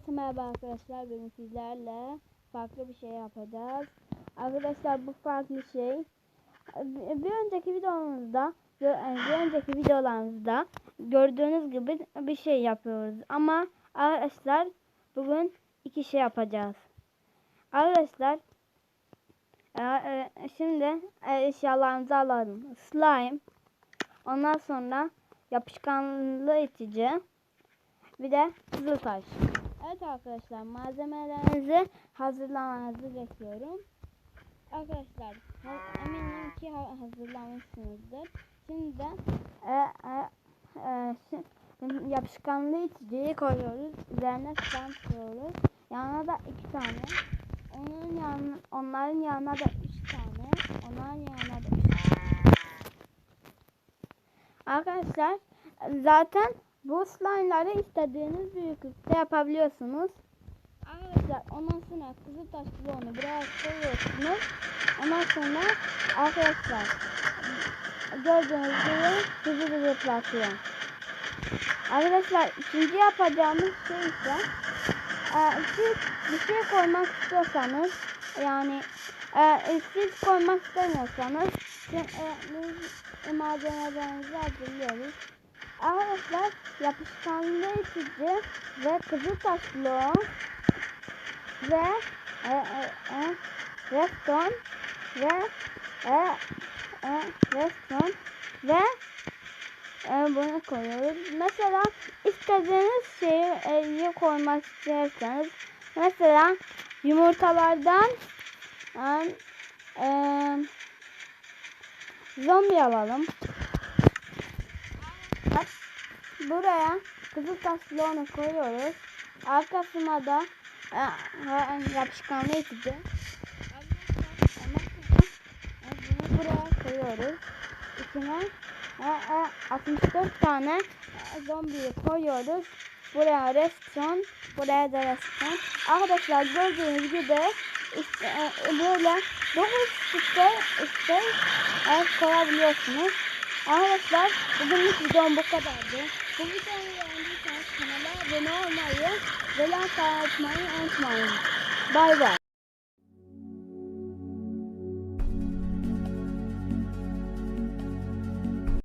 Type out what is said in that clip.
Herkese merhaba arkadaşlar. Bugün sizlerle farklı bir şey yapacağız. Arkadaşlar bu farklı şey. Bir önceki videomuzda, bir önceki videolarımızda gördüğünüz gibi bir şey yapıyoruz. Ama arkadaşlar bugün iki şey yapacağız. Arkadaşlar e, e, şimdi e, eşyalarımızı alalım. Slime. Ondan sonra yapışkanlı itici. Bir de kızıltaş. Evet arkadaşlar malzemelerinizi hazırlamanızı bekliyorum. Arkadaşlar eminim ki ha- hazırlamışsınızdır. Şimdi de e, e, e, şi- yapışkanlı içeceği koyuyoruz. Üzerine slime koyuyoruz. Yanına da iki tane. Onun yanına, onların yanına da üç tane. Onların yanına da üç tane. Arkadaşlar zaten bu slime'ları istediğiniz büyüklükte yapabiliyorsunuz. Arkadaşlar ondan sonra kızıltaş bloğunu buraya koyuyorsunuz. Ondan sonra arkadaşlar gördüğünüz gibi hızlı bırakıyor. Arkadaşlar ikinci yapacağımız şey ise e, siz bir şey koymak istiyorsanız yani e, siz koymak istemiyorsanız e, malzemelerinizi hazırlıyoruz. Arkadaşlar yapışkanlı itici ve kızıltaş bloğu ve e, e, e, reston ve e, e, reston ve e, bunu koyuyoruz. Mesela istediğiniz şeyi e, koymak isterseniz mesela yumurtalardan e, e, zombi alalım. Buraya kızıl taş bloğunu koyuyoruz. Arkasına da e, e, yapışkanlı itici. Bunu buraya koyuyoruz. İçine e, e, 64 tane zombiyi koyuyoruz. Buraya reston, buraya da reston. Arkadaşlar gördüğünüz gibi işte, e, böyle 9 site işte e, koyabiliyorsunuz. Arkadaşlar bugünlük videom bu kadardı. Bu videomu beğendiyseniz kanala abone olmayı ve like atmayı unutmayın. Bay bay.